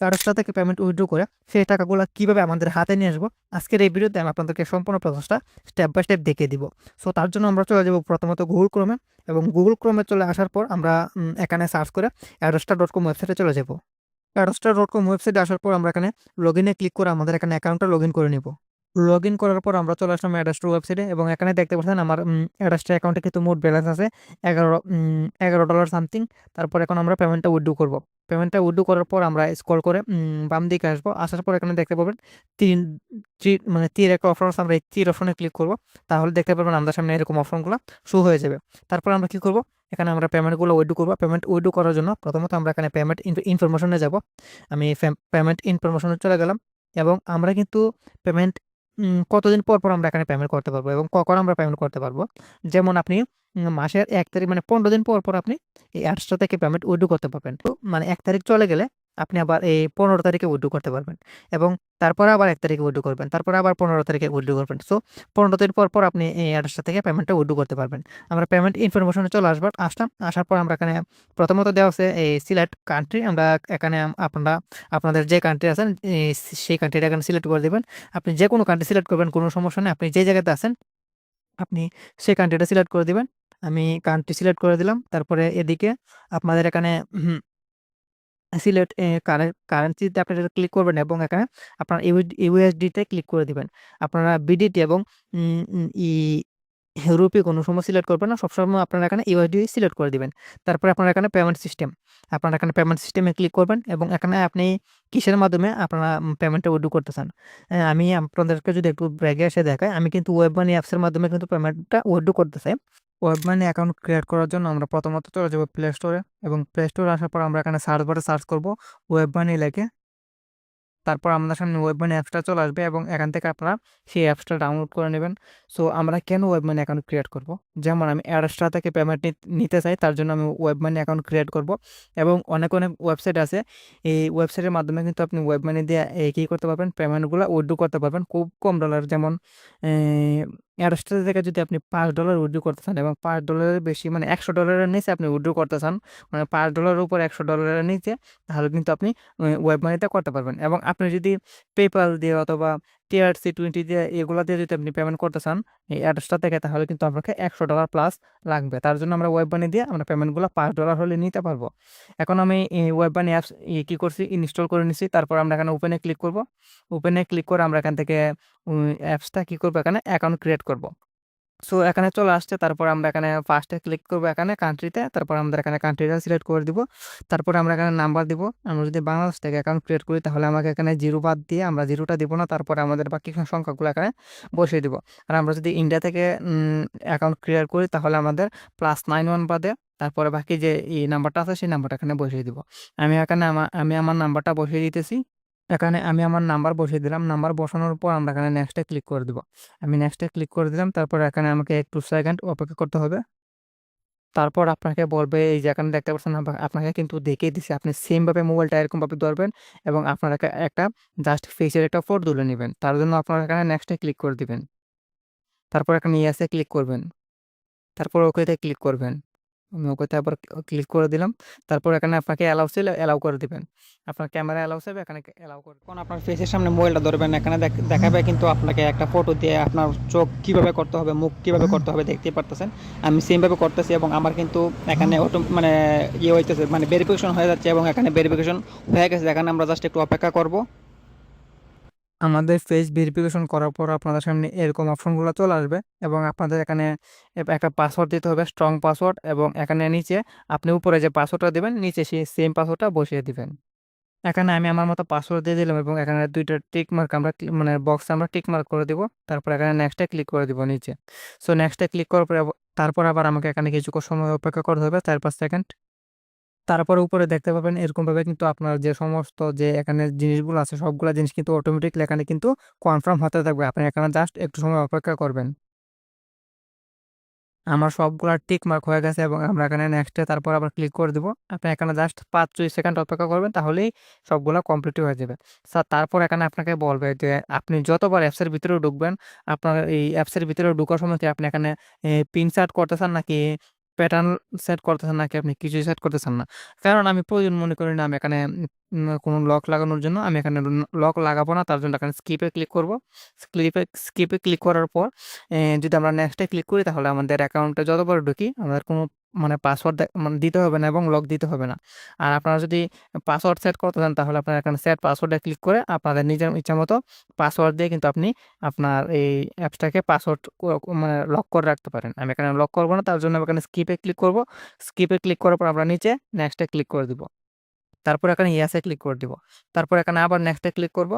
কার্ডসটা থেকে payment withdraw করে সেই টাকাগুলো কীভাবে আমাদের হাতে নিয়ে আসব? আজকের এই ভিডিওতে আমি আপনাদেরকে সম্পূর্ণ প্রসেসটা স্টেপ বাই স্টেপ দেখিয়ে দিব। সো তার জন্য আমরা চলে যাব প্রথমত গুগল ক্রোমে এবং গুগল ক্রোমে চলে আসার পর আমরা এখানে সার্চ করে অ্যাডোস্টার ডট কম ওয়েবসাইটে চলে যাব। অ্যাডোস্টার ডট কম ওয়েবসাইটে আসার পর আমরা এখানে লগ ইনে ক্লিক করে আমাদের এখানে অ্যাকাউন্টটা লগ ইন করে নিব। লগ ইন করার পর আমরা চলে আসলাম অ্যাডাস্টার ওয়েবসাইটে এবং এখানে দেখতে পাচ্ছেন আমার অ্যাডাস্টার অ্যাকাউন্টে কিন্তু মোট ব্যালেন্স আছে এগারো এগারো ডলার সামথিং তারপর এখন আমরা পেমেন্টটা উইথড্রু করব। পেমেন্টটা উইথড্রু করার পর আমরা স্কল করে বাম দিকে আসব। আসার পর এখানে দেখতে পাবেন তিন মানে তীর একটা অপশন আছে। আমরা এই তীর অপশনে ক্লিক করব। তাহলে দেখতে পাবেন আমাদের সামনে এরকম অপশনগুলো শো হয়ে যাবে। তারপর আমরা কি করব? এখানে আমরা পেমেন্টগুলো উইথড্রু করব। পেমেন্ট উইথড্রু করার জন্য প্রথমত আমরা এখানে পেমেন্ট ইনফরমেশনে যাব। আমি পেমেন্ট ইনফরমেশনে চলে গেলাম এবং আমরা কিন্তু পেমেন্ট কতদিন পর পর আমরা এখানে পেমেন্ট করতে পারব এবং কখন আমরা পেমেন্ট করতে পারব? যেমন আপনি মাসের এক তারিখ মানে পনেরো দিন পর পর আপনি এই অ্যাপসটা থেকে পেমেন্ট উইথড্রু করতে পারবেন। মানে এক তারিখ চলে গেলে আপনি আবার এই পনেরো তারিখে উইথড্রু করতে পারবেন এবং তারপরে আবার এক তারিখে উইথড্রু করবেন, তারপরে আবার পনেরো তারিখে উইথড্রু করবেন। সো পনেরো দিন পর পর আপনি এই অ্যাড্রেসটা থেকে পেমেন্টটা উইথড্রু করতে পারবেন। আমরা পেমেন্ট ইনফরমেশনে চলে আসব, আসলাম, আসার পর আমরা এখানে প্রথমত দেওয়া হচ্ছে এই সিলেক্ট কান্ট্রি আমরা এখানে আপনারা, আপনাদের যে কান্ট্রি আছেন সেই কান্ট্রিটা এখানে সিলেক্ট করে দেবেন। আপনি যে কোনো কান্ট্রি সিলেক্ট করবেন, কোনো সমস্যা নেই। আপনি যে জায়গাতে আছেন, আপনি সেই কান্ট্রিটা সিলেক্ট করে দিবেন। আমি কান্ট্রি সিলেক্ট করে দিলাম। তারপরে এদিকে আপনাদের এখানে সিলেক্ট কারেন্সিতে আপনি ক্লিক করবেন এবং এখানে আপনার ইউএসডিতে ক্লিক করে দিবেন। আপনারা বিডিটি এবং ই রুপি কোনো সময় সিলেক্ট করবেন না, সবসময় আপনারা এখানে ইউএসডি সিলেক্ট করে দিবেন। তারপরে আপনারা এখানে পেমেন্ট সিস্টেম আপনারা এখানে পেমেন্ট সিস্টেমে ক্লিক করবেন এবং এখানে আপনি কিসের মাধ্যমে আপনারা পেমেন্টটা উইড্রো করতে চান? আমি আপনাদেরকে যদি একটু ব্র্যাগে এসে দেখাই, আমি কিন্তু ওয়েব মানি অ্যাপসের মাধ্যমে কিন্তু পেমেন্টটা উইড্রো করতে চাই। ওয়েব মানি অ্যাকাউন্ট ক্রিয়েট করার জন্য আমরা প্রথমত চলে যাব প্লে স্টোরে এবং প্লে স্টোরে আসার পর আমরা এখানে সার্চ বারে সার্চ করব ওয়েব মানি লেখে। তারপর আমাদের সামনে ওয়েব মানি অ্যাপসটা চলে আসবে এবং এখান থেকে আপনারা সেই অ্যাপসটা ডাউনলোড করে নেবেন। সো আমরা কেন ওয়েব মানি অ্যাকাউন্ট ক্রিয়েট করব? যেমন আমি অ্যাডস্টা থেকে পেমেন্ট নিতে চাই, তার জন্য আমি ওয়েব মানি অ্যাকাউন্ট ক্রিয়েট করব এবং অনেক অনেক ওয়েবসাইট আছে। এই ওয়েবসাইটের মাধ্যমে কিন্তু আপনি ওয়েব মানি দিয়ে কী করতে পারবেন? পেমেন্টগুলো উইথড্র করতে পারবেন। খুব কম ডলার যেমন অ্যাডস্টা থেকে যদি আপনি পাঁচ ডলার উইড্রো করতে চান এবং পাঁচ ডলারের বেশি মানে একশো ডলারের নিচে আপনি উইড্রো করতে চান মানে পাঁচ ডলারের উপর একশো ডলারের নিচে, তাহলে কিন্তু আপনি ওয়েব মানিতে করতে পারবেন। এবং আপনি যদি পেপাল দিয়ে অথবা টিআরসি টোয়েন্টি দিয়ে এগুলো দিয়ে যদি আপনি পেমেন্ট করতে চান, এই অ্যাড্রেসটা থেকে তাহলে কিন্তু আপনাকে একশো ডলার প্লাস লাগবে। তার জন্য আমরা ওয়েব বানি দিয়ে আমরা পেমেন্টগুলো পাঁচ ডলার হলে নিতে পারব। এখন আমি ওয়েব বানি অ্যাপস কী করছি ইনস্টল করে নিছি। তারপর আমরা এখানে ওপেনে ক্লিক করব। ওপেনে ক্লিক করে আমরা এখান থেকে অ্যাপসটা কী করব, এখানে অ্যাকাউন্ট ক্রিয়েট করব। সো এখানে চলে আসছে। তারপর আমরা এখানে ফার্স্টে ক্লিক করব এখানে কান্ট্রিতে তারপর আমাদের এখানে কান্ট্রিটা সিলেক্ট করে দিব। তারপর আমরা এখানে নাম্বার দিব। আমরা যদি বাংলাদেশ থেকে অ্যাকাউন্ট ক্রিয়েট করি, তাহলে আমাকে এখানে জিরো বাদ দিয়ে আমরা জিরোটা দিব না। তারপরে আমাদের বাকি সংখ্যাগুলো এখানে বসিয়ে দিব। আর আমরা যদি ইন্ডিয়া থেকে অ্যাকাউন্ট ক্রিয়েট করি, তাহলে আমাদের প্লাস নাইন ওয়ান বাদে তারপরে বাকি যে এই নাম্বারটা আছে, সেই নাম্বারটা এখানে বসিয়ে দিব। আমি এখানে আমি আমার নাম্বারটা বসিয়ে দিতেছি। এখানে আমি আমার নাম্বার বসিয়ে দিলাম। নাম্বার বসানোর পর আমরা এখানে নেক্সটে ক্লিক করে দিব। আমি নেক্সটে ক্লিক করে দিলাম। তারপর এখানে আমাকে একটু সেকেন্ড অপেক্ষা করতে হবে। তারপর আপনাকে বলবে, এই যে এখানে দেখতে পাচ্ছেন আপনাকে কিন্তু দেখিয়ে দিছে। আপনি সেমভাবে মোবাইলটা এরকমভাবে ধরবেন এবং আপনার একটা- একটা জাস্ট ফেসের একটা ফটো তুলে নেবেন। তার জন্য আপনারা এখানে নেক্সটে ক্লিক করে দিবেন। তারপর এখানে ইয়াসে ক্লিক করবেন। তারপর ওকেতে ক্লিক করবেন। আমি ওকেতে আবার ক্লিক করে দিলাম। তারপর এখানে আপনাকে অ্যালাউ ছিল অ্যালাউ করে দিবেন। আপনার ক্যামেরা অ্যালাউ চাইবে এখানে অ্যালাউ করে এখন আপনার ফেসের সামনে মোবাইলটা ধরবেন এখানে দেখ- দেখাবে কিন্তু আপনাকে একটা ফটো দিয়ে আপনার চোখ কীভাবে করতে হবে মুখ কীভাবে করতে হবে দেখতে পারতেছেন। আমি সেমভাবে করতেছি এবং আমার কিন্তু এখানে অটো মানে ইয়ে হইতেছে মানে ভেরিফিকেশন হয়ে যাচ্ছে এবং এখানে ভেরিফিকেশন হয়ে গেছে। এখানে আমরা জাস্ট একটু অপেক্ষা করব। আমাদের ফেস ভেরিফিকেশন করার পর আপনাদের সামনে এরকম অপশনগুলো চলে আসবে এবং আপনাদের এখানে একটা পাসওয়ার্ড দিতে হবে স্ট্রং পাসওয়ার্ড এবং এখানে নিচে আপনি উপরে যে পাসওয়ার্ডটা দেবেন, নিচে সেই সেম পাসওয়ার্ডটা বসিয়ে দিবেন। এখানে আমি আমার মতো পাসওয়ার্ড দিয়ে দিলাম এবং এখানে দুইটা টিক মার্ক আমরা মানে বক্স আমরা টিক মার্ক করে দিব, তারপর এখানে নেক্সটে ক্লিক করে দিব নিচে। সো নেক্সটে ক্লিক করার পরে তারপর আবার আমাকে এখানে কিছুক্ষণ সময় অপেক্ষা করতে হবে, চার পাঁচ সেকেন্ড তারপর উপরে দেখতে পাবেন এরকমভাবে কিন্তু আপনার যে সমস্ত যে এখানে জিনিসগুলো আছে, সবগুলো জিনিস কিন্তু অটোমেটিকলি এখানে কিন্তু কনফার্ম হতে থাকবে। আপনি এখানে জাস্ট একটু সময় অপেক্ষা করবেন। আমার সবগুলা টিক মার্ক হয়ে গেছে এবং আমরা এখানে নেক্সটে তারপর আবার ক্লিক করে দেবো। আপনি এখানে জাস্ট পাঁচ ছয় সেকেন্ড অপেক্ষা করবেন তাহলেই সবগুলা কমপ্লিট হয়ে যাবে। স্যার তারপর এখানে আপনাকে বলবে যে আপনি যতবার অ্যাপসের ভিতরে ঢুকবেন, আপনার এই অ্যাপসের ভিতরে ঢুকার সময় কি আপনি এখানে পিন করতে চান নাকি প্যাটার্ন সেট করতেছেন নাকি আপনি কিছুই সেট করতেছেন না। কারণ আমি প্রয়োজন মনে করি না, আমি এখানে কোনো লক লাগানোর জন্য, আমি এখানে লক লাগাবো না। তার জন্য এখানে স্কিপে ক্লিক করব। স্কিপে স্কিপে ক্লিক করার পর যদি আমরা নেক্সটে ক্লিক করি, তাহলে আমাদের অ্যাকাউন্টে যতবার ঢুকি, আমাদের কোনো মানে পাসওয়ার্ড মানে দিতে হবে না এবং লক দিতে হবে না। আর আপনারা যদি পাসওয়ার্ড সেট করতে চান, তাহলে আপনারা এখানে সেট পাসওয়ার্ডে ক্লিক করে আপনাদের নিজের ইচ্ছা মতো পাসওয়ার্ড দিয়ে কিন্তু আপনি আপনার এই অ্যাপসটাকে পাসওয়ার্ড মানে লক করে রাখতে পারেন। আমি এখানে লক করব না। তার জন্য আমি এখানে স্কিপে ক্লিক করব। স্কিপে ক্লিক করার পর আমরা নিচে নেক্সট ক্লিক করে দিব। তারপর এখানে ইয়াসে ক্লিক করে দিব। তারপর এখানে আবার নেক্সট ক্লিক করব।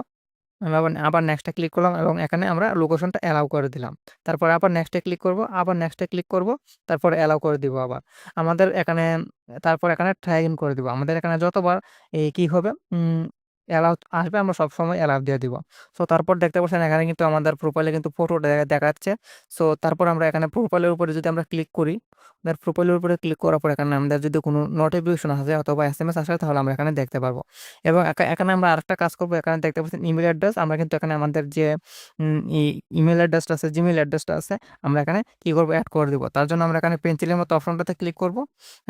আমি আবার আবার নেক্সটে ক্লিক করলাম এবং এখানে আমরা লোকেশনটা অ্যালাউ করে দিলাম। তারপর আবার নেক্সটে ক্লিক করব, আবার নেক্সটে ক্লিক করব, তারপর অ্যালাউ করে দিব আবার। আমাদের এখানে তারপর এখানে এগেইন করে দিব। আমাদের এখানে যতবার এই কী হবে অ্যালাউ আসবে আমরা সবসময় অ্যালাউ দিয়ে দিব। সো তারপর দেখতে পাচ্ছেন এখানে কিন্তু আমাদের প্রোফাইলে কিন্তু ফটো দেখাচ্ছে। সো তারপর আমরা এখানে প্রোফাইলের উপরে যদি আমরা ক্লিক করি, আমাদের প্রোফাইলের উপরে ক্লিক করার পর এখানে আমাদের যদি কোনো নোটিফিকেশন আসে অথবা এসএমএস আসে তাহলে আমরা এখানে দেখতে পারব। এবং এখানে আমরা আরেকটা কাজ করব এখানে দেখতে পাচ্ছেন ইমেল অ্যাড্রেস আমরা কিন্তু এখানে আমাদের যে উম ই ইমেইল অ্যাড্রেসটা আছে, জিমেল অ্যাড্রেসটা আছে আমরা এখানে কি করব অ্যাড করে দিব। তার জন্য আমরা এখানে পেন্সিলের মতো অপশনটাতে ক্লিক করব।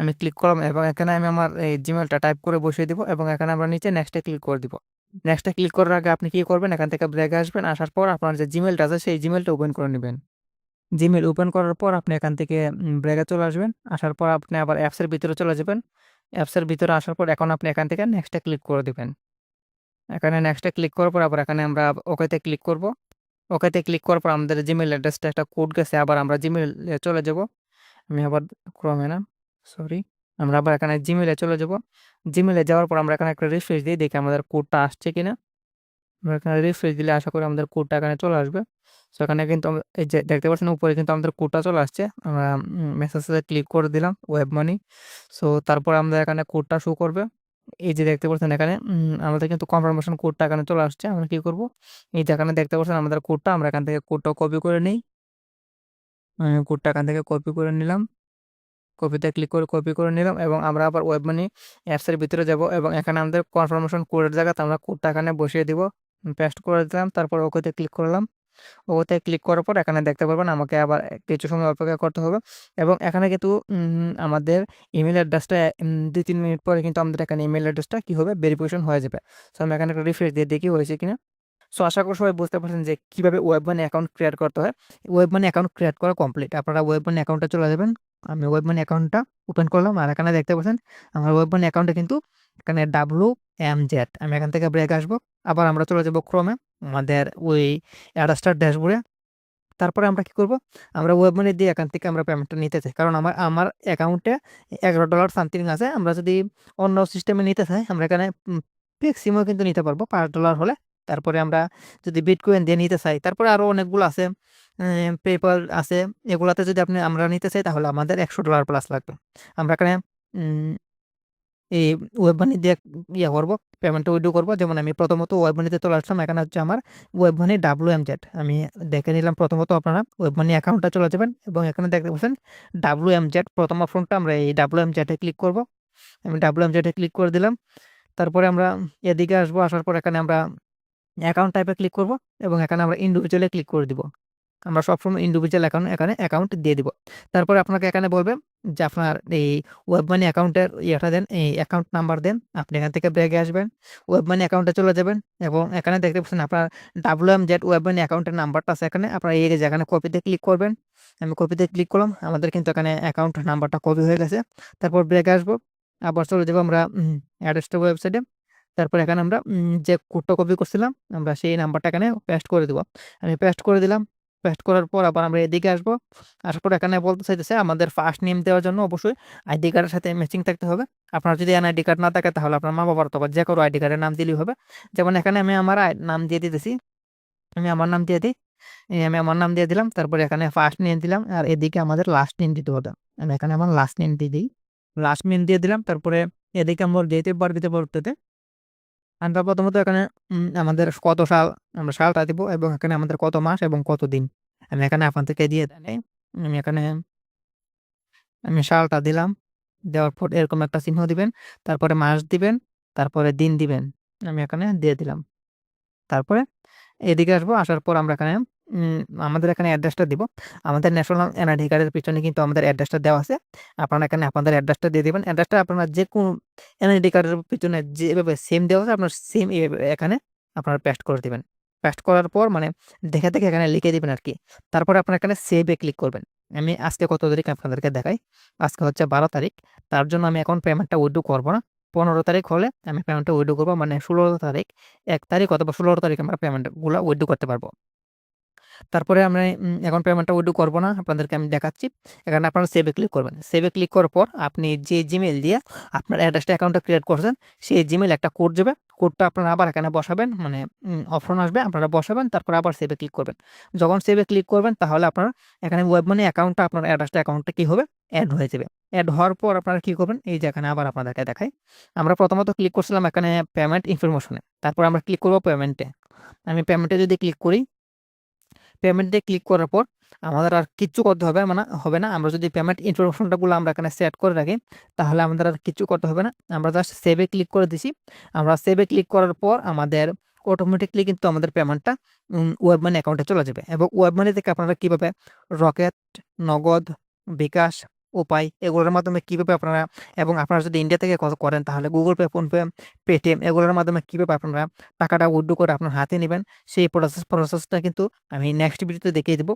আমি ক্লিক করলাম এবং এখানে আমি আমার এই জিমেলটা টাইপ করে বসিয়ে দিব এবং এখানে আমরা নিচে নেক্সট ক্লিক করে দিব। নেক্সট এ ক্লিক করার আগে আপনি কি করবেন এখান থেকে ব্রেকে আসবেন। আসার পর আপনার যে জিমেলটা আছে, সেই জিমেলটা ওপেন করে নেবেন জিমেল ওপেন করার পর আপনি এখান থেকে ব্রেকে চলে আসবেন। আসার পর আপনি আবার অ্যাপসের ভিতরে চলে যাবেন। অ্যাপসের ভিতরে আসার পর এখন আপনি এখান থেকে নেক্সট ক্লিক করে দেবেন এখানে নেক্সট ক্লিক করার পর আবার এখানে আমরা ওকেতে ক্লিক করব। ওকেতে ক্লিক করার পর আমাদের জিমেল অ্যাড্রেসটা একটা কোড গেছে আবার আমরা জিমেইলে চলে যাব। আমি আবার ক্রমে না সরি। আমরা আবার এখানে জিমেলে চলে যাব। জিমেলে যাওয়ার পর আমরা এখানে একটা রিফ্রেশ দিয়ে দেখি আমাদের কোডটা আসছে কিনা। আমরা এখানে রিফ্রেশ দিলে আশা করি আমাদের কোডটা এখানে চলে আসবে। সো এখানে কিন্তু এই যে দেখতে পাচ্ছেন, উপরে কিন্তু আমাদের কোডটা চলে আসছে। আমরা মেসেজে ক্লিক করে দিলাম ওয়েব মানি। সো তারপর আমাদের এখানে কোডটা শো করবে। এই যে দেখতে পাচ্ছেন এখানে আমাদের কিন্তু কনফার্মেশন কোডটা এখানে চলে আসছে। আমরা কি করব? এই যে এখানে দেখতে পাচ্ছেন আমাদের কোডটা আমরা এখান থেকে কোডটা কপি করে নিই কোডটা এখান থেকে কপি করে নিলাম। কপিতে ক্লিক করে কপি করে নিলাম এবং আমরা আবার ওয়েব মানি অ্যাপসের ভিতরে যাব এবং এখানে আমাদের কনফার্মেশন কোডের জায়গাতে আমরা কোডটা এখানে বসিয়ে দিব। পেস্ট করে দিলাম। তারপর ওকেতে ক্লিক করলাম। ওতে ক্লিক করার পর এখানে দেখতে পারবেন আমাকে আবার কিছু সময় অপেক্ষা করতে হবে এবং এখানে কিন্তু আমাদের ইমেল অ্যাড্রেসটা দু ২-৩ মিনিট পরে কিন্তু আমাদের এখানে ইমেল অ্যাড্রেসটা কি হবে ভেরিফিকেশন হয়ে যাবে। সো আমি এখানে একটা রিফ্রেশ দিয়ে দেখি হয়েছে কিনা। সো আশা করি সবাই বুঝতে পারছেন যে কীভাবে ওয়েব মানি অ্যাকাউন্ট ক্রিয়েট করতে হয়। ওয়েব মানি অ্যাকাউন্ট ক্রিয়েট করা কমপ্লিট। আপনারা ওয়েব মানি অ্যাকাউন্টে চলে যাবেন। আমি ওয়েব মানি অ্যাকাউন্টটা ওপেন করলাম আর এখানে দেখতে পাচ্ছেন, আমার ওয়েব মানি অ্যাকাউন্টে কিন্তু এখানে ডাব্লু এম জেড আমি এখান থেকে ব্রেক আসব। আবার আমরা চলে যাব ক্রমে আমাদের ওই অ্যাডাস্টার ড্যাশবোর্ডে। তারপরে আমরা কি করব? আমরা ওয়েব মানি দিয়ে এখান থেকে আমরা পেমেন্টটা নিতে চাই। কারণ আমার আমার অ্যাকাউন্টে $11 সামথিং আছে। আমরা যদি অন্য সিস্টেমে নিতে চাই, আমরা এখানে ম্যাক্সিমাম কিন্তু নিতে পারব $5 হলে। তারপরে আমরা যদি বিটকয়েন দিয়ে নিতে চাই, তারপরে আরও অনেকগুলো আছে। পেপ্যাল আছে। এগুলাতে যদি আপনি আমরা নিতে চাই তাহলে আমাদের $100 প্লাস লাগবে। আমরা এখানে এই ওয়েব মানি দিয়ে ইয়ে করব, পেমেন্টটা উইথড্র করব যেমন আমি প্রথমত ওয়েব মানিতে চলে আসলাম। এখানে হচ্ছে আমার web money W M Z আমি দেখে নিলাম প্রথমত আপনারা ওয়েব মানি অ্যাকাউন্টে চলে যাবেন এবং এখানে দেখতে পাচ্ছেন ডাব্লু এম জেড প্রথম অপশনটা আমরা এই ডাব্লু এম এ ক্লিক করব। আমি ডাব্লু এম এ ক্লিক করে দিলাম। তারপরে আমরা এদিকে আসব। আসার পর এখানে আমরা অ্যাকাউন্ট টাইপে ক্লিক করব এবং এখানে আমরা ইন্ডিভিজুয়াল ক্লিক করে দিব। আমরা সবসময় ইন্ডিভিজুয়াল অ্যাকাউন্ট এখানে অ্যাকাউন্ট দিয়ে দিব। তারপরে আপনাকে এখানে বলবে যে আপনার এই ওয়েব মানি অ্যাকাউন্টের ইয়েটা দেন, এই অ্যাকাউন্ট নাম্বার দেন। আপনি এখান থেকে ব্রেকে আসবেন। ওয়েব মানি অ্যাকাউন্টে চলে যাবেন এবং এখানে দেখতে পাচ্ছেন আপনার WMZ ওয়েব মানি অ্যাকাউন্টের নাম্বারটা আছে এখানে। আপনারা এই যে এখানে কপিতে ক্লিক করবেন। আমি কপিতে ক্লিক করলাম। আমাদের কিন্তু এখানে অ্যাকাউন্ট নাম্বারটা কপি হয়ে গেছে। তারপর ব্রেকে আসব। আবার চলে যাব আমরা অ্যাড্রেসটা ওয়েবসাইটে। তারপর এখানে আমরা যে কোডটা কপি করছিলাম, আমরা সেই নাম্বারটা এখানে পেস্ট করে দিব। আমি পেস্ট করে দিলাম। পেস্ট করার পর আবার আমরা এদিকে আসব। আসার পর এখানে বলতে চাইতেছে আমাদের ফার্স্ট নেম দেওয়ার জন্য অবশ্যই আইডি কার্ডের সাথে ম্যাচিং থাকতে হবে। আপনার যদি এন এনআইডি কার্ড না থাকে তাহলে আপনার মা-বাবার অথবা যেকোনো আইডি কার্ডের নাম দিলেই হবে। যেমন এখানে আমি আমার নাম দিয়ে দিতেছি। আমি আমার নাম দিয়ে দিই আমি আমার নাম দিয়ে দিলাম। তারপরে এখানে ফার্স্ট নেম দিলাম আর এদিকে আমাদের লাস্ট নেম দিতে হবে। আমি এখানে আমার লাস্ট নেম দিয়ে দিই লাস্ট নেম দিয়ে দিলাম। তারপরে এদিকে আমরা বার্থ দিতে পরবর্তীতে আমরা প্রথমত এখানে আমাদের কত সাল, আমরা সালটা দিব এবং এখানে আমাদের কত মাস এবং কত দিন। আমি এখানে আপনার থেকে দিয়ে দেয় আমি এখানে, আমি সালটা দিলাম। দেওয়ার পর এরকম একটা চিহ্ন দিবেন। তারপরে মাস দিবেন। তারপরে দিন দিবেন। আমি এখানে দিয়ে দিলাম। তারপরে এদিকে আসব। আসার পর আমরা এখানে আমাদের এখানে অ্যাড্রেসটা দিব। আমাদের ন্যাশনাল এনআইডি কার্ডের পিছনে কিন্তু আমাদের অ্যাড্রেসটা দেওয়া আছে। আপনারা এখানে আপনাদের অ্যাড্রেসটা দিয়ে দেবেন। অ্যাড্রেসটা আপনারা যে কোনো এনআইডি কার্ডের পিছনে যেভাবে সেম দেওয়া আছে, আপনার সেম এখানে আপনারা পেস্ট করে দিবেন। পেস্ট করার পর মানে দেখে দেখে এখানে লিখে দিবেন আর কি। তারপরে আপনার এখানে সেভে ক্লিক করবেন। আমি আজকে কত তারিখ আপনাদেরকে দেখাই? আজকে হচ্ছে বারো তারিখ। তার জন্য আমি এখন পেমেন্টটা উইড্রো করব না। পনেরো তারিখ হলে আমি পেমেন্টটা উইড্রো করব। মানে ষোলো তারিখ, এক তারিখ অথবা ষোলো তারিখ আমরা পেমেন্টগুলো উইড্রো করতে পারব। তারপরে আমরা এখন পেমেন্টটা উইড্রো করব না, আপনাদেরকে আমি দেখাচ্ছি। এখানে আপনারা সেভে ক্লিক করবেন। সেভে ক্লিক করার পর আপনি যে জিমেল দিয়ে আপনার অ্যাড্রেসটা অ্যাকাউন্টটা ক্রিয়েট করছেন, সেই জিমেল একটা কোড যাবে কোডটা আপনারা আবার এখানে বসাবেন মানে অপশন আসবে, আপনারা বসাবেন, তারপর আবার সেভে ক্লিক করবেন। যখন সেভে ক্লিক করবেন, তাহলে আপনারা এখানে ওয়েব মানি অ্যাকাউন্টটা আপনার অ্যাড্রেসটা অ্যাকাউন্টটা কী হবে? অ্যাড হয়ে যাবে। অ্যাড হওয়ার পর আপনারা কী করবেন? এই যে এখানে আবার আপনাদেরকে দেখাই। আমরা প্রথমত ক্লিক করছিলাম এখানে পেমেন্ট ইনফরমেশনে তারপর আমরা ক্লিক করব পেমেন্টে আমি পেমেন্টে যদি ক্লিক করি পেমেন্টে ক্লিক করার পর আমাদের আর কিচ্ছু করতে হবে মানে হবে না। আমরা যদি পেমেন্ট ইনফরমেশনটাগুলো আমরা এখানে সেট করে রাখি, তাহলে আমাদের আর কিচ্ছু করতে হবে না। আমরা জাস্ট সেভে ক্লিক করে দিছি। আমরা সেভে ক্লিক করার পর আমাদের অটোমেটিকলি কিন্তু আমাদের পেমেন্টটা ওয়েব মানি অ্যাকাউন্টে চলে যাবে। এবং ওয়েব মানি থেকে আপনারা কীভাবে রকেট নগদ, বিকাশ উপায়, এগুলোর মাধ্যমে কীভাবে আপনারা এবং আপনারা যদি ইন্ডিয়া থেকে করেন তাহলে গুগল পে ফোনপে পেটিএম এগুলোর মাধ্যমে কীভাবে আপনারা টাকাটা উড্ডু করে আপনার হাতে নেবেন, সেই প্রসেস প্রসেসটা কিন্তু আমি নেক্সট ভিডিওতে দেখিয়ে দেবো।